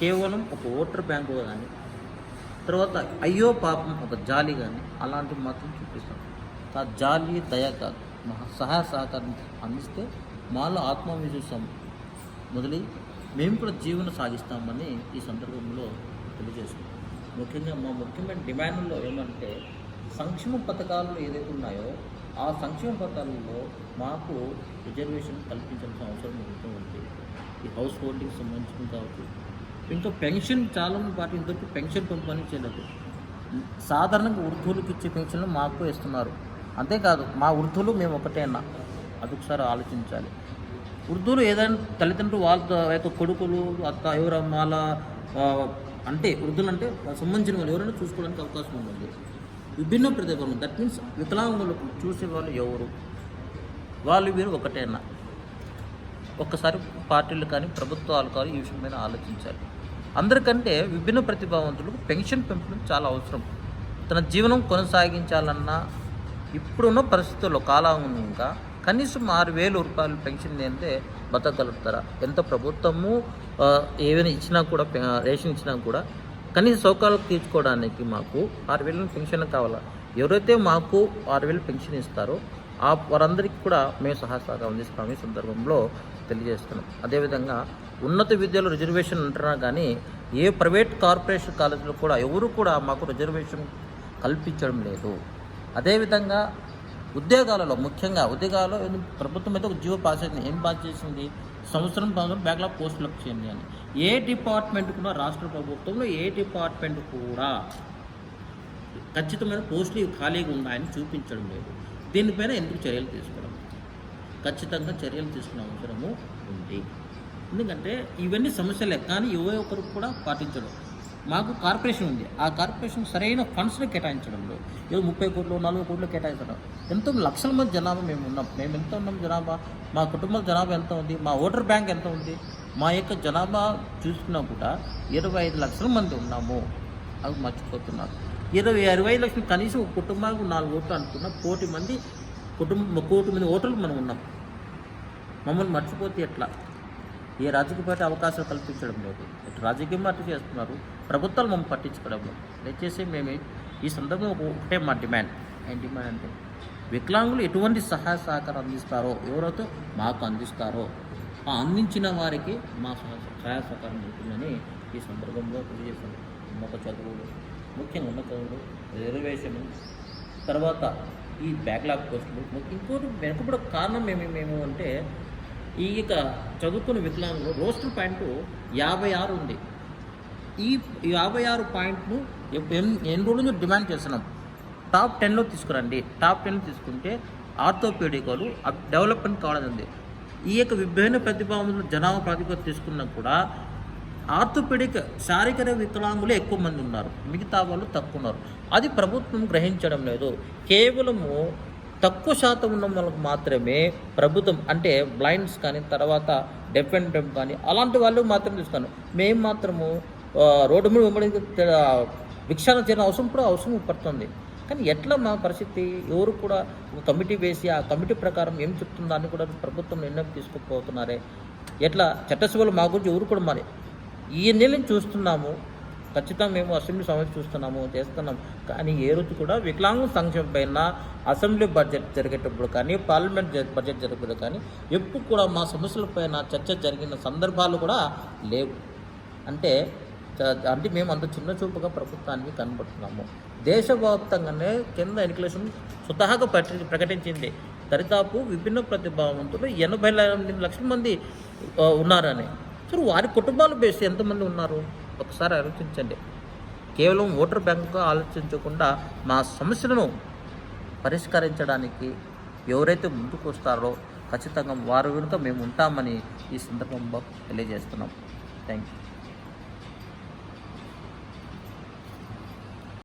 కేవలం ఒక voter bank కానీ తర్వాత అయ్యో పాపం ఒక జాలి కానీ అలాంటివి మాత్రం చూపిస్తాం. ఆ జాలి దయ కాదు. మహా సహాయ సహకారం అందిస్తే మాలో ఆత్మవిశ్వాసం మొదలై మేము కూడా జీవనం సాగిస్తామని ఈ సందర్భంలో తెలియజేస్తున్నాం. ముఖ్యంగా మా ముఖ్యమైన డిమాండ్లో ఏమంటే సంక్షేమ పథకాలు ఏదైతే ఉన్నాయో ఆ సంక్షేమ పథకాలలో మాకు రిజర్వేషన్ కల్పించాల్సిన అవసరం ఉంటుంది. ఈ హౌస్ హోల్డింగ్ సంబంధించిన కావచ్చు ఇంకా పెన్షన్ చాలా పార్టీ ఇంతవరకు పెన్షన్ పంపిణీ చేయలేదు సాధారణంగా వృద్ధులకు ఇచ్చే పెన్షన్లు మాకు ఇస్తున్నారు. అంతేకాదు మా వృద్ధులు మేము ఒకటే అన్న. అది ఒకసారి ఆలోచించాలి. వృద్ధులు ఏదైనా తల్లిదండ్రులు వాళ్ళ యొక్క కొడుకులు అత్త ఎవరమ్మ వాళ్ళ అంటే వృద్ధులు అంటే సంబంధించిన వాళ్ళు ఎవరైనా చూసుకోవడానికి అవకాశం ఉంటుంది విభిన్న ప్రతిభలు దట్ మీన్స్ వికలాంగులకు చూసే వాళ్ళు ఎవరు? వాళ్ళు వీరు ఒకటేనా ఒక్కసారి పార్టీలు కానీ ప్రభుత్వాలు కానీ ఈ విషయం మీద ఆలోచించాలి. అందరికంటే విభిన్న ప్రతిభావంతులకు పెన్షన్ పెంపడం చాలా అవసరం. తన జీవనం కొనసాగించాలన్నా ఇప్పుడున్న పరిస్థితుల్లో కాలంగా కనీసం ఆరు వేల రూపాయలు పెన్షన్ లేనిదే బతకగలుగుతారా? ఎంత ప్రభుత్వము ఏమైనా ఇచ్చినా కూడా రేషన్ ఇచ్చినా కూడా కనీస సౌకర్యాలు తీర్చుకోవడానికి మాకు ఆరు వేల పెన్షన్ కావాలా? ఎవరైతే మాకు ఆరు వేలు పెన్షన్ ఇస్తారో ఆ వారందరికీ కూడా మేము సహాయ సహకారం అందిస్తాము ఈ సందర్భంలో తెలియజేస్తున్నాం. అదేవిధంగా ఉన్నత విద్యలో రిజర్వేషన్ అంటున్నా కానీ ఏ ప్రైవేట్ కార్పొరేషన్ కాలేజీలో కూడా ఎవరు కూడా మాకు రిజర్వేషన్ కల్పించడం లేదు. అదేవిధంగా ఉద్యోగాలలో ముఖ్యంగా ఉద్యోగాలలో ప్రభుత్వం అయితే ఒక పాస్ అయింది. ఏం పాస్ చేసింది? సంవత్సరం సంవత్సరం బ్యాక్లాగ్ పోస్టులకు చేయండి అని. ఏ డిపార్ట్మెంట్ కూడా రాష్ట్ర ప్రభుత్వంలో ఏ డిపార్ట్మెంట్ కూడా ఖచ్చితమైన పోస్టులు ఖాళీగా ఉన్నాయని చూపించడం లేదు. దీనిపైన ఎందుకు చర్యలు తీసుకోవడం? ఖచ్చితంగా చర్యలు తీసుకునే అవసరము ఉంది. ఎందుకంటే ఇవన్నీ సమస్యలే కానీ ఏ ఒక్కరు కూడా పాటించడం. మాకు కార్పొరేషన్ ఉంది. ఆ కార్పొరేషన్ సరైన ఫండ్స్ని కేటాయించడంలో ఏదో ముప్పై కోట్లు నలభై కోట్లు కేటాయించడం ఎంతో లక్షల మంది జనాభా మేము ఉన్నాం. మేము ఎంత ఉన్నాం జనాభా? మా కుటుంబ జనాభా ఎంత ఉంది? మా ఓటర్ బ్యాంక్ ఎంత ఉంది? మా యొక్క జనాభా చూసుకున్నా కూడా ఇరవై ఐదు లక్షల మంది ఉన్నాము. అవి మర్చిపోతున్నారు. ఇరవై అరవై లక్షలు కనీసం కుటుంబాలకు నాలుగు ఓట్లు అనుకున్న కోటి మంది కుటుంబ కోటి మంది ఓటర్లు మనం ఉన్నాం. మమ్మల్ని మర్చిపోతే ఎట్లా? ఏ రాజకీయ పార్టీ అవకాశాలు కల్పించడం లేదు. ఇటు రాజకీయం పార్టీ చేస్తున్నారు. ప్రభుత్వాలు మమ్మల్ని పట్టించుకోవడం లేదు. దయచేసి మేము ఈ సందర్భంగా ఒకటే మా డిమాండ్. ఏం డిమాండ్ అంటే వికలాంగులు ఎటువంటి సహాయ సహకారం అందిస్తారో ఎవరైతే మాకు అందిస్తారో ఆ అందించిన వారికి మా సహ- సహాయ సహకారం ఉంటుందని ఈ సందర్భంలో తెలియజేస్తాను ఒక చదువులు ముఖ్యంగా ఉన్నతములు చదువులు రిజర్వేషన్ తర్వాత ఈ బ్యాక్లాగ్ పోస్టులు ఇంకోటి వెనుకబడ కారణం ఏమి మేము అంటే ఈ యొక్క చదువుకున్న వికలాంగులు రోస్టర్ పాయింట్ యాభై ఆరు ఉంది. ఈ యాభై ఆరు పాయింట్ను ఎన్ని రోజులు డిమాండ్ చేస్తున్నాం? టాప్ టెన్లో తీసుకురండి. టాప్ టెన్లో తీసుకుంటే ఆర్థోపీడికలు డెవలప్మెంట్ కావడం ఉంది ఈ యొక్క విభిన్న ప్రతిభావంలో జనాభా ప్రాతిపదిక తీసుకున్నా కూడా ఆర్థోపెడిక్ శారీరక వికలాంగులు ఎక్కువ మంది ఉన్నారు. మిగతా వాళ్ళు తక్కువ ఉన్నారు. అది ప్రభుత్వం గ్రహించడం లేదు. కేవలము తక్కువ శాతం ఉన్న వాళ్ళకు మాత్రమే ప్రభుత్వం అంటే బ్లైండ్స్ కానీ తర్వాత డెఫ్ అండ్ డెఫ్ కానీ అలాంటి వాళ్ళు మాత్రం తీసుకున్నాను మేము మాత్రము రోడ్డు మీద వెంబడి భిక్షాన చేయడం అవసరం కూడా అవసరం పడుతుంది. కానీ ఎట్లా మా పరిస్థితి? ఎవరు కూడా ఒక కమిటీ వేసి ఆ కమిటీ ప్రకారం ఏం చెప్తుందో అని కూడా ప్రభుత్వం నిర్ణయం తీసుకోకపోతున్నారే ఎట్లా? చట్టసభలు మా గురించి ఎవరు కూడా మరి ఈ నెల చూస్తున్నాము. ఖచ్చితంగా మేము అసెంబ్లీ సమావేశం చూస్తున్నాము చేస్తున్నాం కానీ ఏ రోజు కూడా వికలాంగ సంక్షేమం పైన అసెంబ్లీ బడ్జెట్ జరిగేటప్పుడు కానీ పార్లమెంట్ బడ్జెట్ జరిగేటప్పుడు కానీ ఎప్పుడు కూడా మా సమస్యలపైన చర్చ జరిగిన సందర్భాలు కూడా లేవు. అంటే అంటే మేము అంత చిన్న చూపుగా ప్రభుత్వానికి కనబడుతున్నాము. దేశవ్యాప్తంగానే కింద ఎన్నికలేషన్ స్వతహాగా ప్రకటి ప్రకటించింది. దరిదాపు విభిన్న ప్రతిభావంతులు ఎనభై లక్షల మంది ఉన్నారని. సో వారి కుటుంబాలు బేస్ ఎంతమంది ఉన్నారు? ఒకసారి ఆలోచించండి. కేవలం ఓటర్ బ్యాంకుగా ఆలోచించకుండా మా సమస్యలను పరిష్కరించడానికి ఎవరైతే ముందుకు వస్తారో ఖచ్చితంగా వారి వెనుక మేము ఉంటామని ఈ సందర్భంలో తెలియజేస్తున్నాం. Thank you